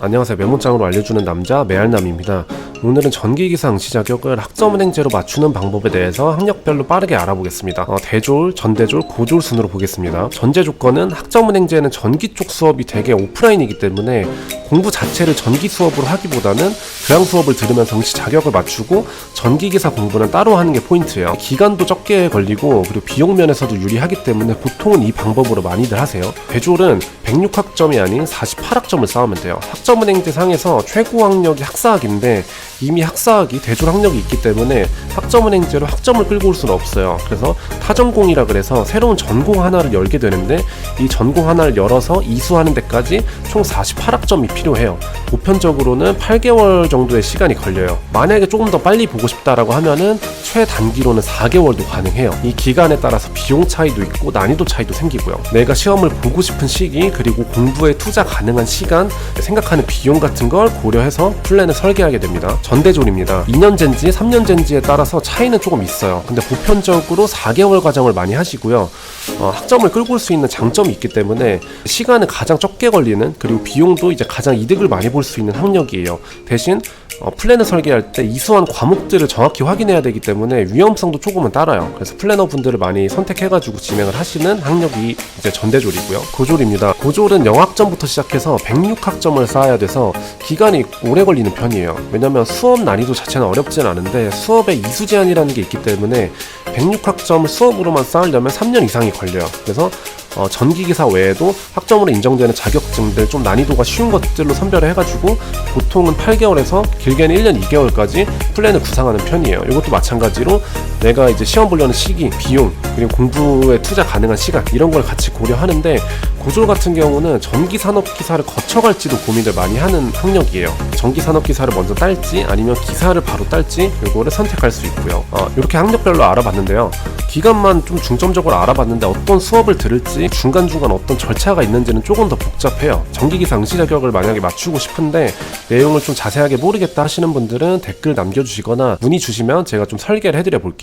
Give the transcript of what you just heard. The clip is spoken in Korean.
안녕하세요. 메모장으로 알려주는 남자 메알남입니다. 오늘은 전기기사 응시 자격을 학점은행제로 맞추는 방법에 대해서 학력별로 빠르게 알아보겠습니다. 어, 대졸, 전대졸, 고졸 순으로 보겠습니다. 전제 조건은 학점은행제는 전기 쪽 수업이 되게 오프라인이기 때문에 공부 자체를 전기 수업으로 하기보다는 교양 수업을 들으면서 응시 자격을 맞추고 전기기사 공부는 따로 하는 게 포인트예요. 기간도 적게 걸리고 그리고 비용 면에서도 유리하기 때문에 보통은 이 방법으로 많이들 하세요. 대졸은 106학점이 아닌 48학점을 쌓으면 돼요. 학점은행제 상에서 최고 학력이 학사학인데 이미 학사학이 대졸 학력이 있기 때문에 학점은행제로 학점을 끌고 올 수는 없어요. 그래서 타전공이라 그래서 새로운 전공 하나를 열게 되는데 이 전공 하나를 열어서 이수하는 데까지 총 48학점이 필요해요. 보편적으로는 8개월 정도의 시간이 걸려요. 만약에 조금 더 빨리 보고 싶다라고 하면은 최단기로는 4개월도 가능해요. 이 기간에 따라서 비용 차이도 있고 난이도 차이도 생기고요. 내가 시험을 보고 싶은 시기 그리고 공부에 투자 가능한 시간 생각하는 비용 같은 걸 고려해서 플랜을 설계하게 됩니다. 전대졸입니다. 2년제인지 3년제인지에 따라서 차이는 조금 있어요. 근데 보편적으로 4개월 과정을 많이 하시고요. 어, 학점을 끌고 올 수 있는 장점이 있기 때문에 시간은 가장 적게 걸리는 그리고 비용도 이제 가장 이득을 많이 볼 수 있는 학력이에요. 대신 어, 플래너 설계할 때 이수한 과목들을 정확히 확인해야 되기 때문에 위험성도 조금은 따라요. 그래서 플래너 분들을 많이 선택해가지고 진행을 하시는 학력이 이제 전대졸이고요. 고졸입니다. 고졸은 영학점부터 시작해서 106학점을 쌓아야 돼서 기간이 오래 걸리는 편이에요. 왜냐면 수업 난이도 자체는 어렵진 않은데 수업에 이수 제한이라는 게 있기 때문에 106학점을 수업으로만 쌓으려면 3년 이상이 걸려요. 그래서 어, 전기기사 외에도 학점으로 인정되는 자격증들 좀 난이도가 쉬운 것들로 선별을 해가지고 보통은 8개월에서 길게는 1년 2개월까지 플랜을 구상하는 편이에요. 이것도 마찬가지로 내가 이제 시험 보려는 시기, 비용, 그리고 공부에 투자 가능한 시간 이런 걸 같이 고려하는데 고졸 같은 경우는 전기산업기사를 거쳐갈지도 고민을 많이 하는 학력이에요. 전기산업기사를 먼저 딸지 아니면 기사를 바로 딸지 이거를 선택할 수 있고요. 어, 이렇게 학력별로 알아봤는데요. 기간만 좀 중점적으로 알아봤는데 어떤 수업을 들을지 중간중간 어떤 절차가 있는지는 조금 더 복잡해요. 전기기사 응시 자격을 만약에 맞추고 싶은데 내용을 좀 자세하게 모르겠다 하시는 분들은 댓글 남겨주시거나 문의 주시면 제가 좀 설계를 해드려 볼게요.